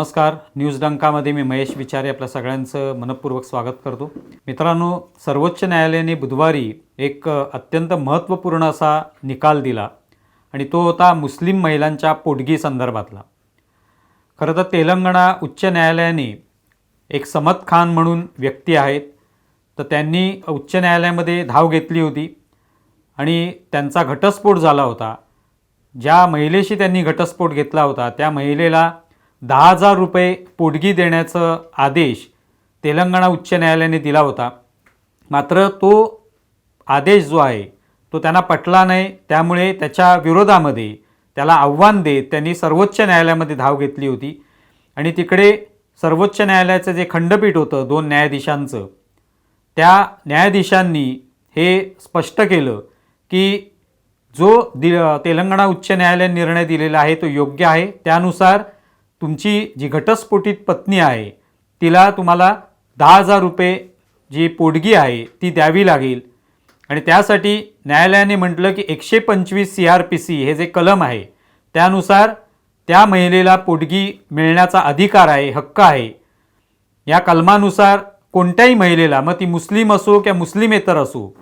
नमस्कार. न्यूज डंकामध्ये मी महेश विचारे आपल्या सगळ्यांचं मनपूर्वक स्वागत करतो. मित्रांनो सर्वोच्च न्यायालयाने बुधवारी एक अत्यंत महत्त्वपूर्ण असा निकाल दिला आणि तो होता मुस्लिम महिलांच्या पोटगी संदर्भातला. खरं तर तेलंगणा उच्च न्यायालयाने एक समत खान म्हणून व्यक्ती आहेत. तर त्यांनी उच्च न्यायालयामध्ये धाव घेतली होती आणि त्यांचा घटस्फोट झाला होता. ज्या महिलेशी त्यांनी घटस्फोट घेतला होता त्या महिलेला दहा हजार रुपये पोटगी देण्याचं आदेश तेलंगणा उच्च न्यायालयाने दिला होता. मात्र तो आदेश जो आहे तो त्यांना पटला नाही. त्यामुळे त्याच्या विरोधामध्ये त्याला आव्हान देत त्यांनी सर्वोच्च न्यायालयामध्ये धाव घेतली होती. आणि तिकडे सर्वोच्च न्यायालयाचं जे खंडपीठ होतं दोन न्यायाधीशांचं त्या न्यायाधीशांनी हे स्पष्ट केलं की जो दि तेलंगणा उच्च न्यायालयाने निर्णय दिलेला आहे तो योग्य आहे. त्यानुसार तुमची जी घटस्फोटित पत्नी आहे तिला तुम्हाला दहा हजार रुपये जी पोटगी आहे ती द्यावी लागेल. आणि त्यासाठी न्यायालयाने म्हटलं की एकशे पंचवीस सी आर पी सी हे जे कलम आहे त्यानुसार त्या महिलेला पोटगी मिळण्याचा अधिकार आहे हक्क आहे. या कलमानुसार कोणत्याही महिलेला मग ती मुस्लिम असो किंवा मुस्लिमेतर असो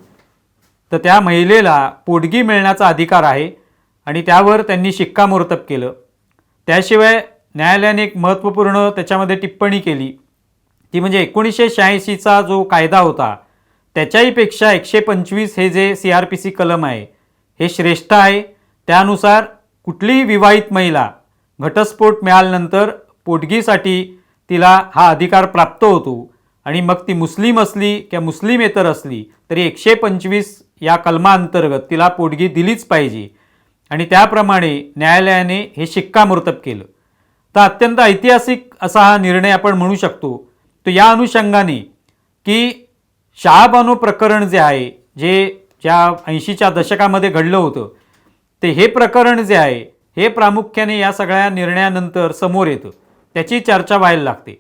तर त्या महिलेला पोटगी मिळण्याचा अधिकार आहे. आणि त्यावर त्यांनी शिक्कामोर्तब केलं. त्याशिवाय न्यायालयाने एक महत्त्वपूर्ण त्याच्यामध्ये टिप्पणी केली. ती म्हणजे एकोणीसशे शहाऐंशीचा जो कायदा होता त्याच्याहीपेक्षा एकशे पंचवीस हे जे सी आर पी सी कलम आहे हे श्रेष्ठ आहे. त्यानुसार कुठलीही विवाहित महिला घटस्फोट मिळाल्यानंतर पोटगीसाठी तिला हा अधिकार प्राप्त होतो आणि मग ती मुस्लिम असली किंवा मुस्लिमेतर असली तरी एकशे पंचवीस या कलमाअंतर्गत तिला पोटगी दिलीच पाहिजे. आणि त्याप्रमाणे न्यायालयाने हे शिक्कामोर्तब केलं. तर अत्यंत ऐतिहासिक असा हा निर्णय आपण म्हणू शकतो. तर या अनुषंगाने की शहाबानो प्रकरण जे आहे जे ज्या ऐंशीच्या दशकामध्ये घडलं होतं ते हे प्रकरण जे आहे हे प्रामुख्याने या सगळ्या निर्णयानंतर समोर येतं. त्याची चर्चा व्हायला लागते.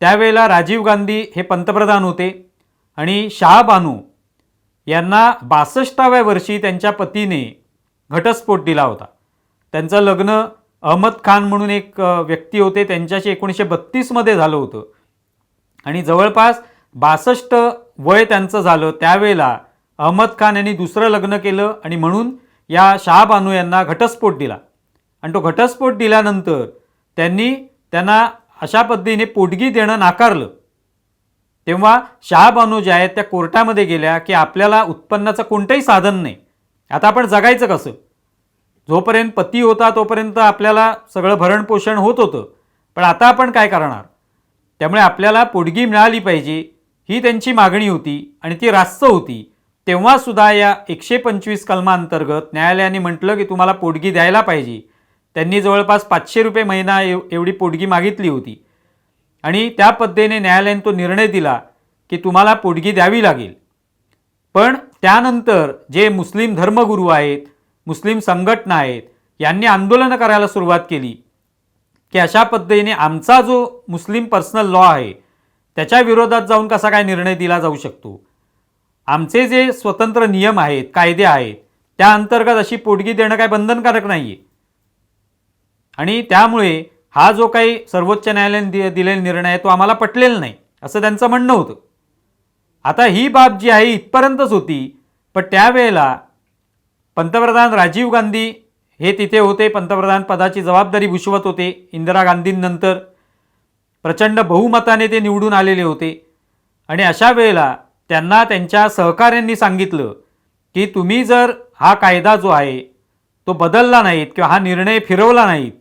त्यावेळेला राजीव गांधी हे पंतप्रधान होते आणि शहाबानू यांना बासष्टाव्या वर्षी त्यांच्या पतीने घटस्फोट दिला होता. त्यांचं लग्न अहमद खान म्हणून एक व्यक्ती होते. त्यांच्याशी एकोणीसशे बत्तीसमध्ये झालं होतं. आणि जवळपास बासष्ट वय त्यांचं झालं. त्यावेळेला अहमद खान यांनी दुसरं लग्न केलं आणि म्हणून या शाह बानू यांना घटस्फोट दिला. आणि तो घटस्फोट दिल्यानंतर त्यांनी त्यांना अशा पद्धतीने पोटगी देणं नाकारलं. तेव्हा शाह बानू ज्या आहेत त्या कोर्टामध्ये गेल्या की आपल्याला उत्पन्नाचं कोणतंही साधन नाही. आता आपण जगायचं कसं? जोपर्यंत पती होता तोपर्यंत आपल्याला सगळं भरणपोषण होत होतं. पण आता आपण काय करणार? त्यामुळे आपल्याला पोटगी मिळाली पाहिजे ही त्यांची मागणी होती आणि ती रास्त होती. तेव्हासुद्धा या एकशे पंचवीस कलमांतर्गत न्यायालयाने म्हटलं की तुम्हाला पोटगी द्यायला पाहिजे. त्यांनी जवळपास पाचशे रुपये महिना एव एवढी पोटगी मागितली होती. आणि त्या पद्धतीने न्यायालयाने तो निर्णय दिला की तुम्हाला पोटगी द्यावी लागेल. पण त्यानंतर जे मुस्लिम धर्मगुरू आहेत मुस्लिम संघटना आहेत यांनी आंदोलनं करायला सुरुवात केली. की अशा पद्धतीने आमचा जो मुस्लिम पर्सनल लॉ आहे त्याच्या विरोधात जाऊन कसा काय निर्णय दिला जाऊ शकतो? आमचे जे स्वतंत्र नियम आहेत कायदे आहेत त्या अंतर्गत अशी पोटगी देणं काय बंधनकारक नाही आहे आणि त्यामुळे हा जो काही सर्वोच्च न्यायालयाने दि दिलेला निर्णय आहे तो आम्हाला पटलेला नाही असं त्यांचं म्हणणं होतं. आता ही बाब जी आहे इथपर्यंतच होती. पण त्यावेळेला पंतप्रधान राजीव गांधी हे तिथे होते. पंतप्रधान पदाची जबाबदारी भूषवत होते. इंदिरा गांधींनंतर प्रचंड बहुमताने ते निवडून आलेले होते. आणि अशा वेळेला त्यांना त्यांच्या सहकाऱ्यांनी सांगितलं की तुम्ही जर हा कायदा जो आहे तो बदलला नाहीत किंवा हा निर्णय फिरवला नाहीत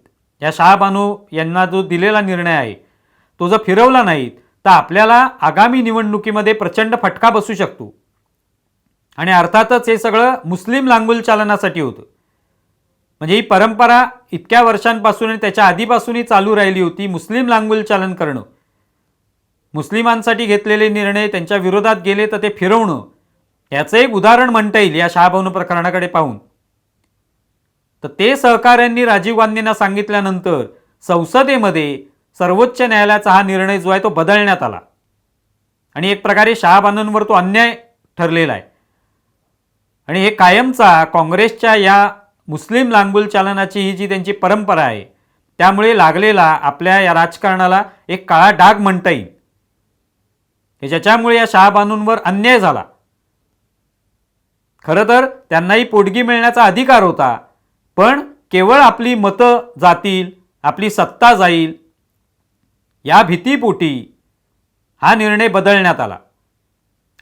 या शहाबानू यांना जो दिलेला निर्णय आहे तो जर फिरवला नाहीत तर आपल्याला आगामी निवडणुकीमध्ये प्रचंड फटका बसू शकतो. आणि अर्थातच हे सगळं मुस्लिम लांगुल चालनासाठी होतं. म्हणजे ही परंपरा इतक्या वर्षांपासून आणि त्याच्या आधीपासूनही चालू राहिली होती मुस्लिम लांगुल चालन करणं. मुस्लिमांसाठी घेतलेले निर्णय त्यांच्या विरोधात गेले तर ते फिरवणं याचं एक उदाहरण म्हणता येईल या शहाभावनं प्रकरणाकडे पाहून. तर ते सहकाऱ्यांनी राजीव गांधींना सांगितल्यानंतर संसदेमध्ये सर्वोच्च न्यायालयाचा हा निर्णय जो आहे तो बदलण्यात आला. आणि एक प्रकारे शहाबानूंवर तो अन्याय ठरलेला आहे. आणि हे कायमचा काँग्रेसच्या या मुस्लिम लांगुल चालनाची ही जी त्यांची परंपरा आहे त्यामुळे लागलेला आपल्या या राजकारणाला एक काळा डाग म्हणता येईल. हे ज्याच्यामुळे या शहाबानूंवर अन्याय झाला. खरं तर त्यांनाही पोटगी मिळण्याचा अधिकार होता पण केवळ आपली मतं जातील आपली सत्ता जाईल या भीतीपोटी हा निर्णय बदलण्यात आला.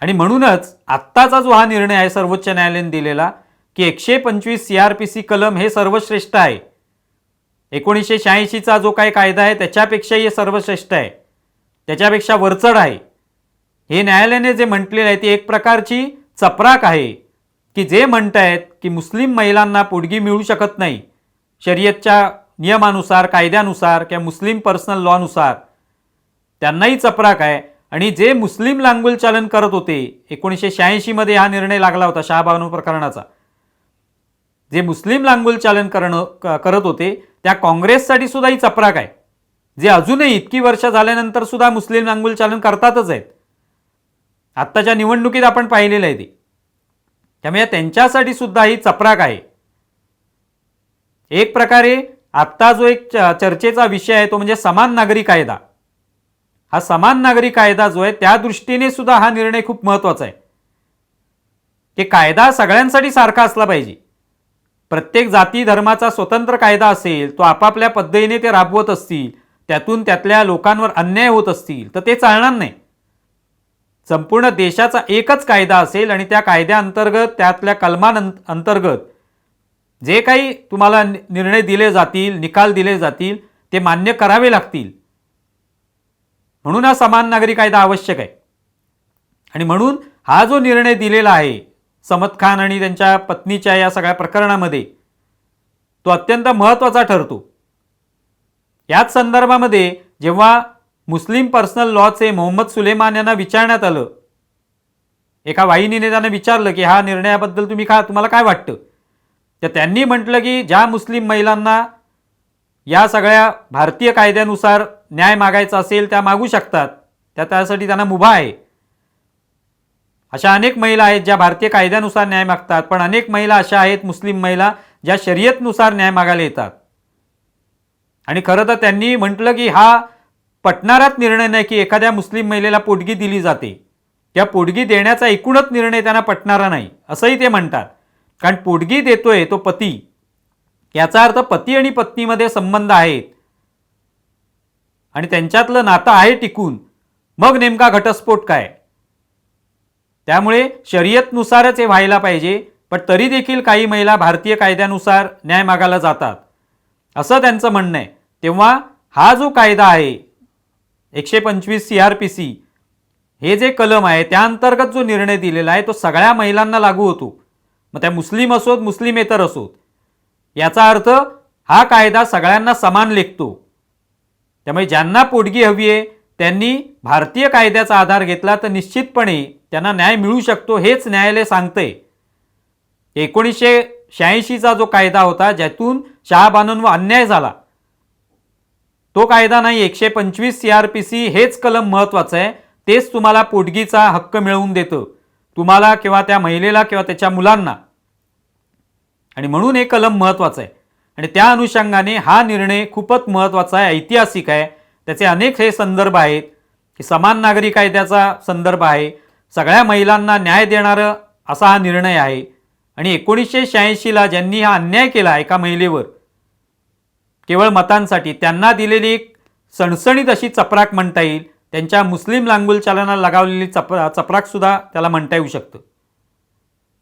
आणि म्हणूनच आत्ताचा जो हा निर्णय आहे सर्वोच्च न्यायालयाने दिलेला की एकशे पंचवीस सी आर पी सी कलम हे सर्वश्रेष्ठ आहे. एकोणीसशे शहाऐंशीचा जो काही कायदा आहे त्याच्यापेक्षाही हे सर्वश्रेष्ठ आहे. त्याच्यापेक्षा वरचढ आहे. हे न्यायालयाने जे म्हटलेलं आहे ती एक प्रकारची चपराक आहे की जे म्हणत आहेत की मुस्लिम महिलांना पोटगी मिळू शकत नाही. शर्यतच्या नियमानुसार कायद्यानुसार किंवा मुस्लिम पर्सनल लॉनुसार. त्यांनाही चपराक आहे. आणि जे मुस्लिम लांगुल चालन करत होते एकोणीसशे शहाऐंशीमध्ये हा निर्णय लागला होता शहाबानू प्रकरणाचा. जे मुस्लिम लांगुल चालन करणं क- करत होते त्या काँग्रेससाठी सुद्धा ही चपराक आहे. जे अजूनही इतकी वर्ष झाल्यानंतर सुद्धा मुस्लिम लांगुल चालन करतातच आहेत. आत्ताच्या निवडणुकीत आपण पाहिलेलं आहे ते. त्यामुळे त्यांच्यासाठी सुद्धा ही चपराक आहे. एक प्रकारे आत्ता जो एक च- चर्चेचा विषय आहे तो म्हणजे समान नागरी कायदा. हा समान नागरी कायदा जो आहे त्या दृष्टीने सुद्धा हा निर्णय खूप महत्त्वाचा आहे. की कायदा सगळ्यांसाठी सारखा असला पाहिजे. प्रत्येक जाती धर्माचा स्वतंत्र कायदा असेल तो आपापल्या पद्धतीने ते राबवत असतील त्यातून त्यातल्या लोकांवर अन्याय होत असतील तर ते चालणार नाही. संपूर्ण देशाचा एकच कायदा असेल आणि त्या कायद्याअंतर्गत त्यातल्या कलमान अंतर्गत जे काही तुम्हाला नि- निर्णय दिले जातील निकाल दिले जातील ते मान्य करावे लागतील. म्हणून हा समान नागरी कायदा आवश्यक आहे. आणि म्हणून हा जो निर्णय दिलेला आहे समत खान आणि त्यांच्या पत्नीच्या या सगळ्या प्रकरणामध्ये तो अत्यंत महत्त्वाचा ठरतो. याच संदर्भामध्ये जेव्हा मुस्लिम पर्सनल लॉचे मोहम्मद सुलेमान यांना विचारण्यात आलं एका वाहिनीने त्यांना विचारलं की हा निर्णयाबद्दल तुम्ही का तुम्हाला काय वाटतं? तर त्यांनी म्हटलं की ज्या मुस्लिम महिलांना या सगळ्या भारतीय कायद्यानुसार न्याय मागायचा असेल त्या मागू शकतात. त्या त्यासाठी त्यांना मुभा आहे. अशा अनेक महिला आहेत ज्या भारतीय कायद्यानुसार न्याय मागतात पण अनेक महिला अशा आहेत मुस्लिम महिला ज्या शर्यतनुसार न्याय मागायला येतात. आणि खरं तर त्यांनी म्हटलं की हा पटणाराच निर्णय नाही की एखाद्या मुस्लिम महिलेला पोटगी दिली जाते. त्या पोटगी देण्याचा एकूणच निर्णय त्यांना पटणारा नाही असंही ते म्हणतात. कारण पोटगी देतोय तो पती. याचा अर्थ पती आणि पत्नीमध्ये संबंध आहेत. आणि त्यांच्यातलं नातं आहे टिकून. मग नेमका घटस्फोट काय? त्यामुळे शर्यतनुसारच हे व्हायला पाहिजे पण तरी देखील काही महिला भारतीय कायद्यानुसार न्याय मागायला जातात. असं त्यांचं म्हणणं आहे. तेव्हा हा जो कायदा आहे एकशे पंचवीस सी आर पी सी हे जे कलम आहे त्या अंतर्गत जो निर्णय दिलेला आहे तो सगळ्या महिलांना लागू होतो. मग त्या मुस्लिम असोत मुस्लिमेतर असोत. याचा अर्थ हा कायदा सगळ्यांना समान लेखतो. त्यामुळे ज्यांना पोटगी हवी आहे त्यांनी भारतीय कायद्याचा आधार घेतला तर निश्चितपणे त्यांना न्याय मिळू शकतो हेच न्यायालय सांगतंय. एकोणीसशे शहाऐंशीचा जो कायदा होता ज्यातून शहाबानूंवर अन्याय झाला तो कायदा नाही एकशे पंचवीस सी आर पी सी हेच कलम महत्त्वाचं आहे तेच तुम्हाला पोटगीचा हक्क मिळवून देतं. तुम्हाला किंवा त्या महिलेला किंवा त्याच्या मुलांना. आणि म्हणून हे कलम महत्त्वाचं आहे. आणि त्या अनुषंगाने हा निर्णय खूपच महत्त्वाचा आहे ऐतिहासिक आहे. त्याचे अनेक हे संदर्भ आहेत की समान नागरी कायद्याचा संदर्भ आहे. सगळ्या महिलांना न्याय देणारं असा हा निर्णय आहे. आणि एकोणीसशे शहाऐंशीला ज्यांनी हा अन्याय केला एका महिलेवर केवळ मतांसाठी त्यांना दिलेली एक सणसणीत अशी चपराक म्हणता येईल. त्यांच्या मुस्लिम लांगुल चालनाला लगावलेली चप चपराकसुद्धा त्याला म्हणता येऊ शकतं.